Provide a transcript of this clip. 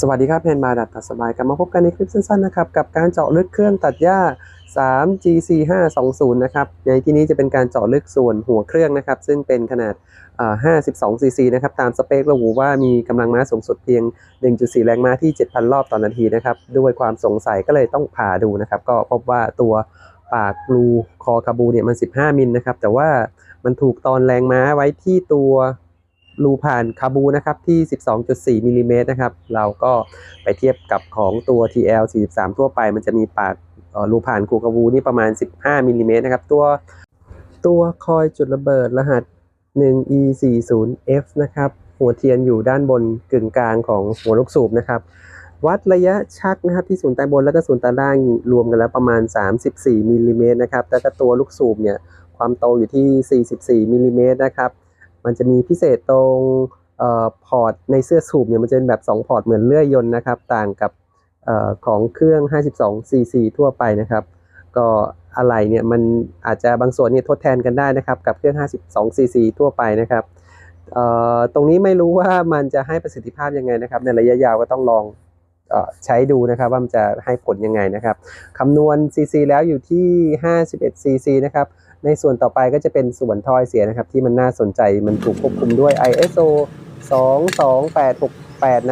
สวัสดีครับเพนมาดัดตัดสบายกลับมาพบกันในคลิปสั้นๆนะครับกับการเจาะลึกเครื่องตัดหญ้า 3 GC 520 นะครับในที่นี้จะเป็นการเจาะลึกส่วนหัวเครื่องนะครับ ซึ่งเป็นขนาด 52 cc นะครับตามสเปคระบุว่ามีกำลังม้าสูงสุดเพียง 1.4 แรงม้าที่ 7,000 รอบต่อนาทีนะครับด้วยความสงสัยก็เลยต้องผ่าดูนะครับ ก็พบว่าตัวปากรูคอคาบูเนี่ยมัน 15 มิลนะครับแต่ว่ามันถูกตอนแรงม้าไว้ที่ตัว รูผ่านคาบูนะครับที่ 12.4มิลลิเมตรนะครับ เราก็ไปเทียบกับของตัว TL 43 ทั่วไป มันจะมีปากรูผ่านคูคาบูนี่ประมาณ 15มิลลิเมตรนะครับ ตัวตัวคอยจุดระเบิดรหัส 1E40F นะครับ หัวเทียนอยู่ด้านบนกึ่งกลางของหัวลูกสูบนะครับ วัดระยะชักนะครับที่ศูนย์ใต้บนแล้วก็ศูนย์ใต้ล่างรวมกันแล้วประมาณ 34มิลลิเมตรนะครับแล้วก็ตัวลูกสูบเนี่ยความโตอยู่ที่ 44มิลลิเมตรนะครับ มันจะมีพิเศษตรงออพอร์ตในเสื้อสูบเนี่ยมันจะเป็นแบบ 2 พอร์ตเหมือนเลื่อยยนต์นะครับ ต่างกับออของเครื่อง 52 cc ทั่วไปนะครับ ก็อะไรเนี่ยมันอาจจะบางส่วนเนี่ยทดแทนกันได้นะครับ กับเครื่อง 52 cc ทั่วไปนะครับตรงนี้ไม่รู้ว่ามันจะให้ประสิทธิภาพยังไงนะครับ ในระยะยาวก็ต้องลอง ใช้ดูนะครับว่ามันจะให้ผลยังไงนะครับคำนวณ cc แล้วอยู่ที่ 51 cc นะครับในส่วนต่อไปก็จะเป็นส่วนทอยเสียนะครับที่มันน่าสนใจมันถูกควบคุมด้วย ISO 22868นะ